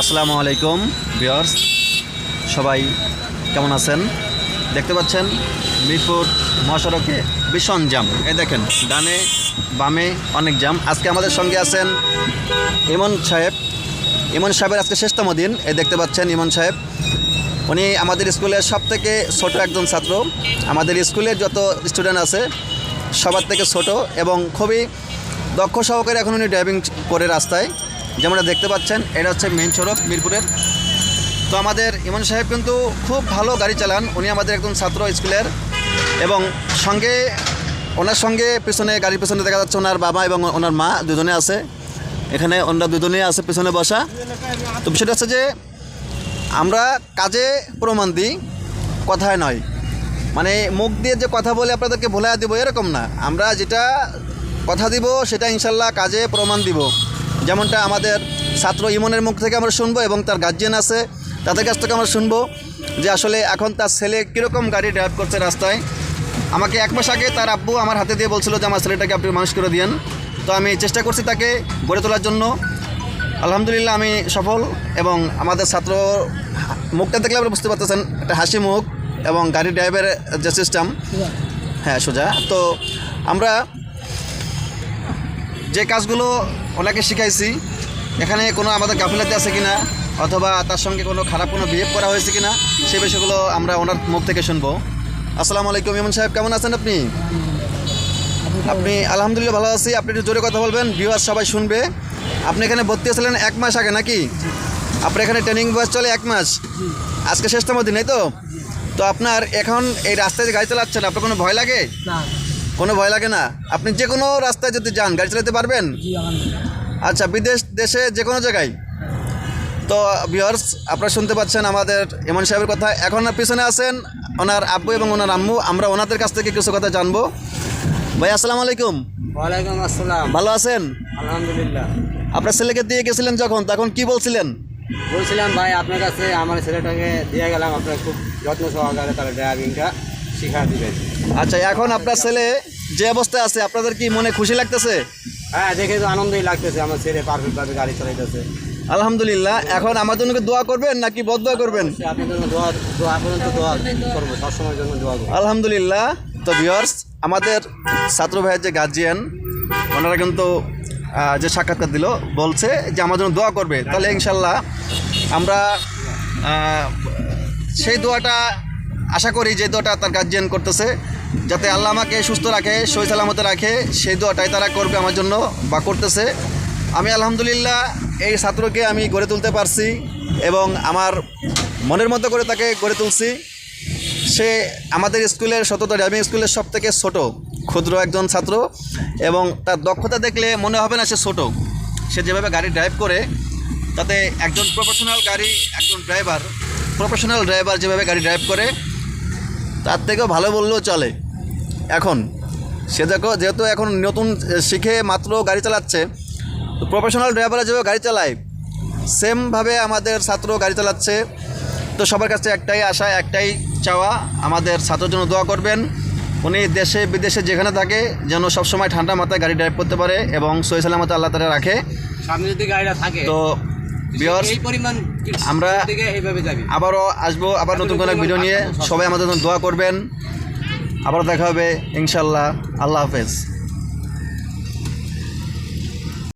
আসসালামু আলাইকুম বিয়ার্স সবাই কেমন আছেন? দেখতে পাচ্ছেন মিরপুর মহাসড়কে ভীষণ জাম এই দেখেন, ডানে বামে অনেক জাম আজকে আমাদের সঙ্গে আছেন ইমন সাহেব। ইমন সাহেবের আজকে শেষতম দিন। এই দেখতে পাচ্ছেন ইমন সাহেব। উনি আমাদের স্কুলের সব থেকে ছোট একজন ছাত্র। আমাদের স্কুলের যত স্টুডেন্ট আছে, সবার থেকে ছোট এবং খুবই দক্ষ সহকারে এখন উনি ড্রাইভিং করে রাস্তায়। যেমনটা দেখতে পাচ্ছেন, এটা হচ্ছে মেন সড়ক মিরপুরের। তো আমাদের ইমন সাহেব কিন্তু খুব ভালো গাড়ি চালান। উনি আমাদের একজন ছাত্র স্কুলের। এবং সঙ্গে, ওনার সঙ্গে পিছনে, গাড়ির পিছনে দেখা যাচ্ছে ওনার বাবা এবং ওনার মা দুজনে আছে। এখানে ওনারা দুজনেই আছে পিছনে বসা। তো বিষয়টা হচ্ছে যে, আমরা কাজে প্রমাণ দিই, কথায় নয়। মানে মুখ দিয়ে যে কথা বলে আপনাদেরকে ভোলা দিব এরকম না। আমরা যেটা কথা দিব, সেটা ইনশাল্লাহ কাজে প্রমাণ দিব। যেমনটা আমাদের ছাত্র ইমনের মুখ থেকে আমরা শুনব এবং তার গার্জিয়ান আছে, তাদের কাছ থেকে আমরা শুনব যে আসলে এখন তার ছেলে কীরকম গাড়ি ড্রাইভ করছে রাস্তায়। আমাকে এক মাস আগে তার আব্বু আমার হাতে দিয়ে বলছিল যে আমার ছেলেটাকে আপনি মানুষ করে দিয়েন। তো আমি চেষ্টা করছি তাকে গড়ে তোলার জন্য। আলহামদুলিল্লাহ আমি সফল এবং আমাদের ছাত্র মুখটা দেখলে আপনি বুঝতে পারতেছেন, একটা হাসি মুখ এবং গাড়ি ড্রাইভারের যে সিস্টেম হ্যাঁ সোজা। তো আমরা যে কাজগুলো ওনাকে শিখাইছি, এখানে কোনো আমাদের গাফিলাতি আছে কিনা, অথবা তার সঙ্গে কোনো খারাপ কোনো বিহেভ করা হয়েছে কিনা সেই বিষয়গুলো আমরা ওনার মুখ থেকে শুনব। আসসালামু আলাইকুম, ইমন সাহেব, কেমন আছেন আপনি? আপনি আলহামদুলিল্লাহ ভালো আছি। আপনি একটু জোরে কথা বলবেন ভিউয়ার সবাই শুনবে। আপনি এখানে ভর্তি হয়েছিলেন এক মাস আগে নাকি? আপনার এখানে ট্রেনিং বয়স চলে এক মাস। আজকে শেষতম দিন, এই তো? তো আপনার এখন এই রাস্তায় গাড়ি চালাচ্ছেন, আপনার কোনো ভয় লাগে? না। কোনো ভয় লাগে না? আপনি যে কোনো রাস্তায় যদি যান গাড়ি চালাতে পারবেন? আচ্ছা বিদেশ দেশে যে কোনো জায়গায়? তো ভিউয়ার্স আপনারা শুনতে পাচ্ছেন আমাদের ইমন সাহেবের কথা। এখন আর পিছনে আছেন ওনার আব্বু এবং ওনার আম্মু। আমরা ওনাদের কাছ থেকে কিছু কথা জানব। ভাই আসসালামু আলাইকুম। ওয়ালাইকুম আসসালাম। ভালো আছেন? আলহামদুলিল্লাহ। আপনার ছেলেকে দিয়ে গেছিলেন যখন? তখন কি বলছিলেন? বলছিলাম ভাই আপনার কাছে আমার ছেলেটাকে দিয়ে গেলাম। আপনার খুব যত্ন সহকারে তার ড্রাইভিংটা শিখা দিবেন আচ্ছা এখন আপনার ছেলে যে অবস্থায় আছে আপনাদের কি মনে খুশি লাগতেছে? হ্যাঁ দেখে তো আনন্দই লাগতেছে আমার ছেলে পারফেক্টভাবে গাড়ি চালাইতেছে। আলহামদুলিল্লাহ এখন আমার জন্য দোয়া করবেন নাকি বদয়া করবেন? আলহামদুলিল্লাহ তো ভিউয়ার্স আমাদের ছাত্র ভাইয়ের যে গার্জিয়ান ওনারা কিন্তু যে সাক্ষাৎকার দিল বলছে যে আমার জন্য দোয়া করবে। তাহলে ইনশাল্লাহ আমরা সেই দোয়াটা আশা করি যে দোয়াটা তার গার্জিয়ান করতেছে, যাতে আল্লাহ আমাকে সুস্থ রাখে সই সালামতে রাখে, সেই দোয়াটাই তারা করবে আমার জন্য বা করতেছে। আমি আলহামদুলিল্লাহ এই ছাত্রকে আমি গড়ে তুলতে পারছি এবং আমার মনের মতো করে তাকে গড়ে তুলছি। সে আমাদের স্কুলের সততা ড্রাইভিং স্কুলের সব থেকে ছোট, ক্ষুদ্র একজন ছাত্র এবং তার দক্ষতা দেখলে মনে হবে না সে ছোট। সে যেভাবে গাড়ি ড্রাইভ করে, তাতে একজন প্রফেশনাল গাড়ি, একজন ড্রাইভার প্রফেশনাল ড্রাইভার যেভাবে গাড়ি ড্রাইভ করে তার থেকেও ভালো বললেও চলে। এখন সে দেখো যেহেতু এখন নতুন শিখে মাত্র গাড়ি চালাচ্ছে তো প্রফেশনাল ড্রাইভাররা যেভাবে গাড়ি চালায় সেমভাবে আমাদের ছাত্র গাড়ি চালাচ্ছে। তো সবার কাছে একটাই আশা একটাই চাওয়া আমাদের ছাত্রের জন্য দোয়া করবেন। উনি দেশে বিদেশে যেখানে থাকে যেন সবসময় ঠান্ডা মাথায় গাড়ি ড্রাইভ করতে পারে এবং সহি সালামতে আল্লাহ তালা রাখে। সামনে যদি গাড়িটা থাকে। তো আমরা- আবারও আসব আবার নতুন কোনো ভিডিও নিয়ে। সবাই আমাদের জন্য দোয়া করবেন। আবার দেখা হবে ইনশাল্লাহ। আল্লাহ হাফেজ।